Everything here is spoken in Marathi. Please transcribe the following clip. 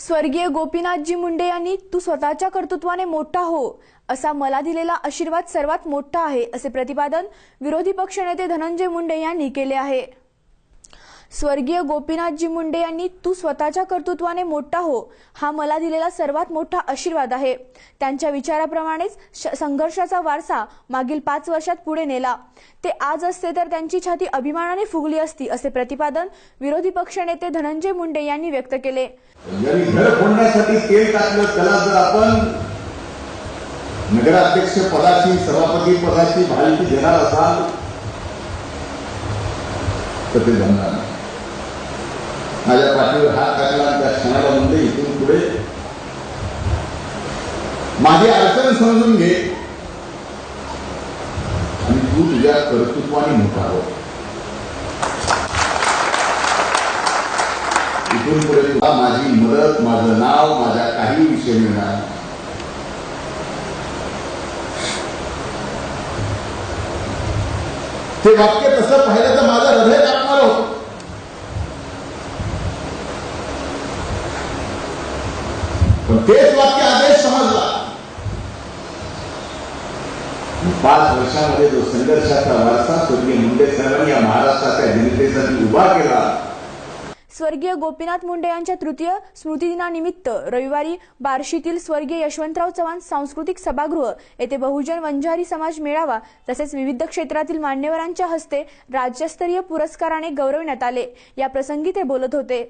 स्वर्गीय गोपीनाथजी मुंडे यांनी तू स्वतःच्या कर्तृत्वाने मोठा हो असा मला दिलेला आशीर्वाद सर्वात मोठा आहे असे प्रतिपादन विरोधी पक्षनेते धनंजय मुंडे यांनी केले आहे. स्वर्गीय गोपीनाथजी मुंडे यांनी तू स्वतःच्या कर्तृत्वाने मोठा हो हा मला दिलेला सर्वात मोठा आशीर्वाद आहे. त्यांच्या विचाराप्रमाणेच श- संघर्षाचा वारसा मागील पाच वर्षात पुढे नेला. ते आज असते तर त्यांची छाती अभिमानाने फुगली असती असे प्रतिपादन विरोधी पक्षनेते धनंजय मुंडे यांनी व्यक्त केले. घर फोडण्यासाठी तेल टाकलं त्याला जर आपण नगराध्यक्ष पदाची सभापती पदाची माहिती देणार असाल तर ते जमणार नाही. माझ्या पाठीवर हात टाकला आणि त्या क्षणाला म्हणते इथून पुढे माझी अडचण समजून घे. आणि तू तुझ्या कर्तृत्वाने मोठा हो. इथून पुढे तुला माझी मदत माझं नाव माझा काही विषय मिळणार ते वाक्य तसं पाहिलं तर माझं हृदय कापणार होत पण तेच वाक्य आदेश समजला. पाच वर्षामध्ये जो संघर्षाचा वारसा स्वर्गीय मुंडे सरांनी या महाराष्ट्राच्या जनतेसाठी उभा केला. स्वर्गीय गोपीनाथ मुंडे यांच्या तृतीय स्मृतिदिनानिमित्त रविवारी बार्शीतील स्वर्गीय यशवंतराव चव्हाण सांस्कृतिक सभागृह येथे बहुजन वंजारी समाज मेळावा तसेच विविध क्षेत्रातील मान्यवरांच्या हस्ते राज्यस्तरीय पुरस्काराने गौरविण्यात आले. या प्रसंगी ते बोलत होते.